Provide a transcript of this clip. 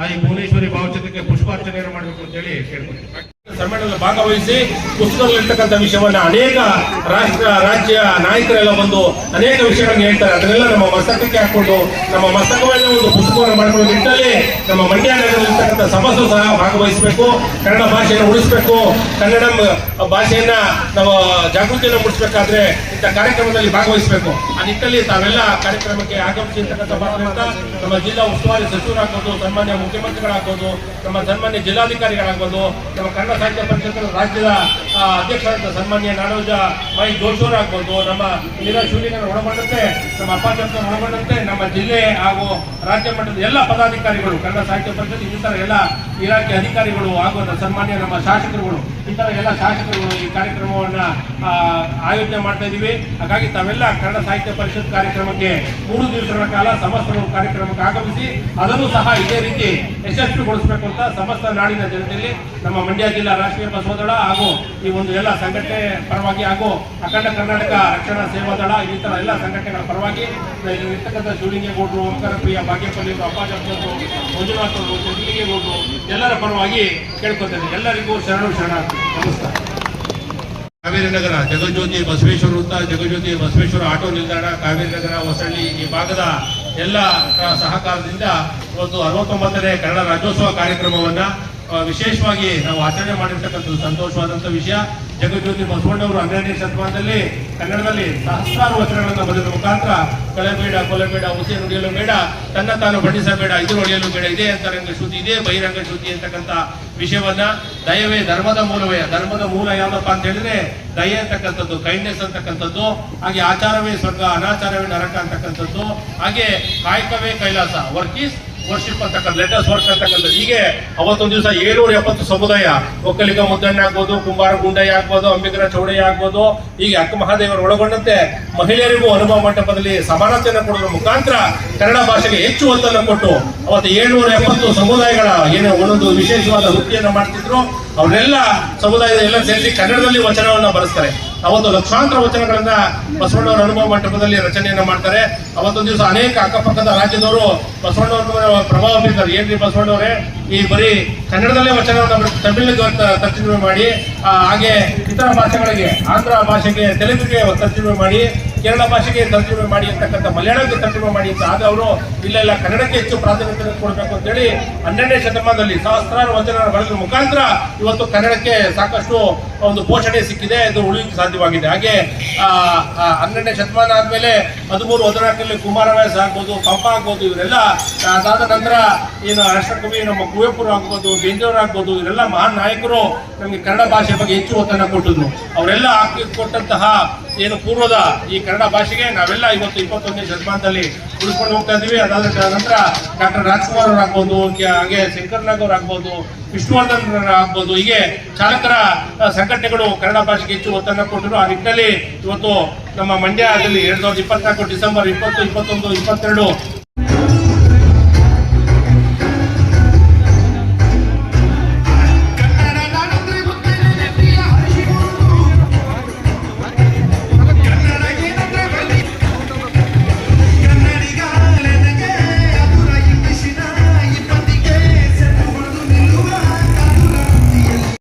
ಆ ಈ ಭುವನೇಶ್ವರಿ ಭಾವಚಿತ್ರಕ್ಕೆ ಪುಷ್ಪಾರ್ಚನೆಯನ್ನು ಮಾಡಬೇಕು ಅಂತ ಹೇಳಿ ಕೇಳ್ಕೊಳ್ತೀನಿ ಸಮ್ಮೇಳನದಲ್ಲಿ ಭಾಗವಹಿಸಿ ಪುಸ್ತಕದಲ್ಲಿರ್ತಕ್ಕಂಥ ವಿಷಯವನ್ನ ಅನೇಕ ರಾಷ್ಟ್ರ, ರಾಜ್ಯ ನಾಯಕರೆಲ್ಲ ಬಂದು ಅನೇಕ ವಿಷಯಗಳನ್ನು ಹೇಳ್ತಾರೆ. ಅದನ್ನೆಲ್ಲ ನಮ್ಮ ಮಸ್ತಕಕ್ಕೆ ಹಾಕೊಂಡು ನಮ್ಮ ಮಸ್ತಕವನ್ನ ಒಂದು ಪುಸ್ತಕವನ್ನು ಮಾಡ್ಕೊಳ್ಳೋ ನಿಟ್ಟಿನಲ್ಲಿ ನಮ್ಮ ಮಂಡ್ಯ ನಗರದಲ್ಲಿರ್ತಕ್ಕಂಥ ಸಮಸ್ಯೆ ಸಹ ಭಾಗವಹಿಸಬೇಕು. ಕನ್ನಡ ಭಾಷೆಯನ್ನು ಉಳಿಸಬೇಕು. ಕನ್ನಡ ಭಾಷೆಯನ್ನ ನಾವು ಜಾಗೃತಿಯನ್ನು ಮೂಡಿಸಬೇಕಾದ್ರೆ ಕಾರ್ಯಕ್ರಮದಲ್ಲಿ ಭಾಗವಹಿಸಬೇಕು. ಆ ನಿಟ್ಟಲ್ಲಿ ತಾವೆಲ್ಲ ಕಾರ್ಯಕ್ರಮಕ್ಕೆ ಆಗಮಿಸಿರ್ತಕ್ಕಂಥ ಭಾಗವಹಿಸ್ತಾ ನಮ್ಮ ಜಿಲ್ಲಾ ಉಸ್ತುವಾರಿ ಸಚಿವರಾಗ್ಬೋದು ಸನ್ಮಾನ್ಯ ಮುಖ್ಯಮಂತ್ರಿಗಳಾಗ್ಬೋದು, ನಮ್ಮ ಸನ್ಮಾನ್ಯ ಜಿಲ್ಲಾಧಿಕಾರಿಗಳಾಗ್ಬೋದು, ನಮ್ಮ ಕನ್ನಡ ಸಾಹಿತ್ಯ ಪರಿಷತ್ ರಾಜ್ಯದ ಅಧ್ಯಕ್ಷರಾದ ಸನ್ಮಾನ್ಯ ನಾಡೋಜ ಮೈ ಜೋಶೂರ್ ಆಗ್ಬೋದು ನಮ್ಮ ವೀರ ಶೂಲಿಂಗನ ಒಳಗೊಂಡಂತೆ, ನಮ್ಮ ಅಪ್ಪಾಚಪ್ಪ ಒಳಗೊಂಡಂತೆ, ನಮ್ಮ ಜಿಲ್ಲೆ ಹಾಗೂ ರಾಜ್ಯ ಮಟ್ಟದ ಎಲ್ಲ ಪದಾಧಿಕಾರಿಗಳು, ಕನ್ನಡ ಸಾಹಿತ್ಯ ಪರಿಷತ್ ಇನ್ನಿತರ ಎಲ್ಲ ಇಲಾಖೆ ಅಧಿಕಾರಿಗಳು ಹಾಗೂ ಸನ್ಮಾನ್ಯ ನಮ್ಮ ಶಾಸಕರುಗಳು ಇತರ ಎಲ್ಲ ಶಾಸಕರುಗಳು ಈ ಕಾರ್ಯಕ್ರಮವನ್ನ ಆಯೋಜನೆ ಮಾಡ್ತಾ ಇದ್ದೀವಿ ಹಾಗಾಗಿ ತಾವೆಲ್ಲ ಕನ್ನಡ ಸಾಹಿತ್ಯ ಪರಿಷತ್ ಕಾರ್ಯಕ್ರಮಕ್ಕೆ ಮೂರು ದಿವಸಗಳ ಕಾಲ ಸಮಸ್ತ ಕಾರ್ಯಕ್ರಮಕ್ಕೆ ಆಗಮಿಸಿ, ಅದನ್ನು ಸಹ ಇದೇ ರೀತಿ ಯಶಸ್ವಿಗೊಳಿಸಬೇಕು ಅಂತ ಸಮಸ್ತ ನಾಡಿನ ಜನತೆಯಲ್ಲಿ ನಮ್ಮ ಮಂಡ್ಯ ಜಿಲ್ಲಾ ರಾಷ್ಟ್ರೀಯ ಬಸವದಳ ಹಾಗೂ ಈ ಒಂದು ಎಲ್ಲ ಸಂಘಟನೆ ಪರವಾಗಿ ಹಾಗೂ ಅಖಂಡ ಕರ್ನಾಟಕ ರಕ್ಷಣಾ ಸೇವಾ ದಳ ಥರ ಎಲ್ಲ ಸಂಘಟನೆಗಳ ಪರವಾಗಿ ಇರ್ತಕ್ಕಂಥ ಶಿವಲಿಂಗೇಗೌಡರು ಓಂಕಾರ ಪ್ರಿಯ ಭಾಗ್ಯಪಲ್ಲಿ ಅವರು ಅಪ್ಪಾಜಪ್ಪರು ಮಂಜುನಾಥ್ ಅವರು ಶಿವಲಿಂಗೇಗೌಡರು ಎಲ್ಲರ ಪರವಾಗಿ ಕೇಳ್ಕೊತೇನೆ ಎಲ್ಲರಿಗೂ ಶರಣು ಶರಣಾರ್ಥಿ. ನಮಸ್ಕಾರ. ಕಾವೇರಿ ನಗರ ಜಗಜ್ಯೋತಿ ಬಸವೇಶ್ವರ ವೃತ್ತ, ಜಗಜ್ಯೋತಿ ಬಸವೇಶ್ವರ ಆಟೋ ನಿಲ್ದಾಣ, ಕಾವೇರಿ ನಗರ ಹೊಸಳ್ಳಿ ಈ ಭಾಗದ ಎಲ್ಲ ಸಹಕಾರದಿಂದ ಒಂದು ಅರವತ್ತೊಂಬತ್ತನೇ ಕನ್ನಡ ರಾಜ್ಯೋತ್ಸವ ಕಾರ್ಯಕ್ರಮವನ್ನ ವಿಶೇಷವಾಗಿ ನಾವು ಆಚರಣೆ ಮಾಡಿರ್ತಕ್ಕಂಥದ್ದು ಸಂತೋಷವಾದಂಥ ವಿಷಯ. ಜಗಜ್ಯೋತಿ ಬಸವಣ್ಣವರು ಹನ್ನೆರಡನೇ ಶತಮಾನದಲ್ಲಿ ಕನ್ನಡದಲ್ಲಿ ಸಹಸ್ರಾರು ವಚನಗಳನ್ನು ಬರೆದ ಮುಖಾಂತರ ಕಳೆಬೇಡ ಕೊಲೆಬೇಡ ಹುಸೆ ನುಡಿಯಲು ಬೇಡ, ತನ್ನ ತಾನು ಬಣ್ಣಿಸಬೇಡ ಇದು ಹೊಡೆಯಲು ಬೇಡ, ಇದೇ ಅಂತರಂಗ ಶ್ರುತಿ, ಇದೇ ಬಹಿರಂಗ ಶ್ರುತಿ ಅಂತಕ್ಕಂಥ ವಿಷಯವನ್ನ ದಯವೇ ಧರ್ಮದ ಮೂಲವೇ, ಧರ್ಮದ ಮೂಲ ಯಾವ್ದಪ್ಪ ಅಂತ ಹೇಳಿದ್ರೆ ದಯೆ ಅಂತಕ್ಕಂಥದ್ದು ಕೈಂಡ್ನೆಸ್ ಅಂತಕ್ಕಂಥದ್ದು, ಹಾಗೆ ಆಚಾರವೇ ಸ್ವರ್ಗ, ಅನಾಚಾರವೇ ನರಕ ಅಂತಕ್ಕಂಥದ್ದು, ಹಾಗೆ ಕಾಯಕವೇ ಕೈಲಾಸ ವರ್ಕ್ ಈಸ್ ವರ್ಷಿಪ್ ಅಂತಕ್ಕಂಥ ಲೆಟರ್ಸ್ ವರ್ಕ್ ಅಂತಕ್ಕಂಥ ಹೀಗೆ ಅವತ್ತೊಂದು ದಿವಸ ಏಳ್ನೂರ ಎಪ್ಪತ್ತು ಸಮುದಾಯ, ಒಕ್ಕಲಿಗ ಮುದ್ದಣ್ಣ ಆಗ್ಬೋದು, ಕುಂಬಾರ ಗುಂಡಯ್ಯ ಆಗ್ಬೋದು, ಅಂಬಿಗರ ಚೌಡಯ್ಯ ಆಗ್ಬೋದು, ಹೀಗೆ ಅಕ್ಕ ಮಹಾದೇವರು ಒಳಗೊಂಡಂತೆ ಮಹಿಳೆಯರಿಗೂ ಅನುಭವ ಮಂಟಪದಲ್ಲಿ ಸಮಾನತೆಯನ್ನು ಕೊಡುವ ಮುಖಾಂತರ ಕನ್ನಡ ಭಾಷೆಗೆ ಹೆಚ್ಚು ಒತ್ತನ್ನು ಕೊಟ್ಟು ಅವತ್ತು ಏಳ್ನೂರ ಎಪ್ಪತ್ತು ಸಮುದಾಯಗಳ ಏನು ಒಂದೊಂದು ವಿಶೇಷವಾದ ವೃತ್ತಿಯನ್ನು ಮಾಡ್ತಿದ್ರು. ಅವರೆಲ್ಲ ಸಮುದಾಯದ ಎಲ್ಲ ಸೇರಿಸಿ ಕನ್ನಡದಲ್ಲಿ ವಚನವನ್ನು ಬರೆಸ್ತಾರೆ. ಅವತ್ತು ಲಕ್ಷಾಂತರ ವಚನಗಳನ್ನ ಬಸವಣ್ಣವರ ಅನುಭವ ಮಂಟಪದಲ್ಲಿ ರಚನೆಯನ್ನ ಮಾಡ್ತಾರೆ. ಅವತ್ತೊಂದು ದಿವಸ ಅನೇಕ ಅಕ್ಕಪಕ್ಕದ ರಾಜ್ಯದವರು ಬಸವಣ್ಣವರ ಪ್ರಭಾವ ಬೀರ್ತಾರೆ. ಏನ್ರಿ ಬಸವಣ್ಣವರೇ? ಈ ಬರೀ ಕನ್ನಡದಲ್ಲೇ ವಚನವನ್ನು ತಮಿಳಿಗೆ ತರ್ಜುಮೆ ಮಾಡಿ ಹಾಗೆ ಇತರ ಭಾಷೆಗಳಿಗೆ, ಆಂಧ್ರ ಭಾಷೆಗೆ, ತೆಲುಗುಗೆ ತರ್ಜುಮೆ ಮಾಡಿ, ಕೇರಳ ಭಾಷೆಗೆ ತರ್ಜುಮೆ ಮಾಡಿ ಅಂತಕ್ಕಂಥ ಮಲಯಾಳಕ್ಕೆ ತರ್ಜುಮೆ ಮಾಡಿ ಅಂತ ಆಗ ಅವರು ಇಲ್ಲ ಇಲ್ಲ, ಕನ್ನಡಕ್ಕೆ ಹೆಚ್ಚು ಪ್ರಾಧಾನ್ಯತೆ ಕೊಡಬೇಕು ಅಂತೇಳಿ ಹನ್ನೆರಡನೇ ಶತಮಾನದಲ್ಲಿ ಸಹಸ್ರಾರು ವಚನ ಬಳಸಿದ ಮುಖಾಂತರ ಇವತ್ತು ಕನ್ನಡಕ್ಕೆ ಸಾಕಷ್ಟು ಒಂದು ಪೋಷಣೆ ಸಿಕ್ಕಿದೆ ಅದು ಉಳಿಯಕ್ಕೆ ಸಾಧ್ಯವಾಗಿದೆ. ಹಾಗೆ ಹನ್ನೆರಡನೇ ಶತಮಾನ ಆದಮೇಲೆ ಹದಿಮೂರು ಹದಿನಾಲ್ಕರಲ್ಲಿ ಕುಮಾರವ್ಯಾಸ ಆಗ್ಬೋದು, ಪಂಪ ಆಗ್ಬೋದು, ಇವರೆಲ್ಲ ಅದಾದ ನಂತರ ಏನು ರಾಷ್ಟ್ರಕವಿ ನಮ್ಮ ಕುವೆಂಪು ಆಗ್ಬೋದು ಬೇಂದ್ರವ್ರು ಆಗ್ಬೋದು ಇವರೆಲ್ಲ ಮಹಾನ್ ನಾಯಕರು ನಮಗೆ ಕನ್ನಡ ಭಾಷೆ ಬಗ್ಗೆ ಹೆಚ್ಚು ಒತ್ತನ್ನು ಕೊಟ್ಟಿದ್ರು ಅವರೆಲ್ಲ ಹಾಕಿ ಕೊಟ್ಟಂತಹ ಏನು ಪೂರ್ವದ ಈ ಕನ್ನಡ ಭಾಷೆಗೆ ನಾವೆಲ್ಲ ಇವತ್ತು ಇಪ್ಪತ್ತೊಂದನೇ ಶತಮಾನದಲ್ಲಿ ಉಳಿಸ್ಕೊಂಡು ಹೋಗ್ತಾ ಇದ್ದೀವಿ. ಅದಾದ ನಂತರ ಡಾಕ್ಟರ್ ರಾಜ್ಕುಮಾರ್ ಅವ್ರು ಆಗ್ಬೋದು, ಕೆ- ಹಾಗೆ ಶಂಕರ್ನಾಗ್ ಆಗ್ಬೋದು, ವಿಷ್ಣುವರ್ಧನ್ ಆಗ್ಬೋದು, ಹೀಗೆ ಚಾಲಕರ ಸಂಘಟನೆಗಳು ಕನ್ನಡ ಭಾಷೆಗೆ ಹೆಚ್ಚು ಒತ್ತನ್ನು ಕೊಟ್ಟರು. ಆ ನಿಟ್ಟಿನಲ್ಲಿ ಇವತ್ತು ನಮ್ಮ ಮಂಡ್ಯದಲ್ಲಿ ಎರಡ್ ಸಾವಿರದ ಇಪ್ಪತ್ನಾಲ್ಕು ಡಿಸೆಂಬರ್ ಇಪ್ಪತ್ತು, ಇಪ್ಪತ್ತೊಂದು, ಇಪ್ಪತ್ತೆರಡು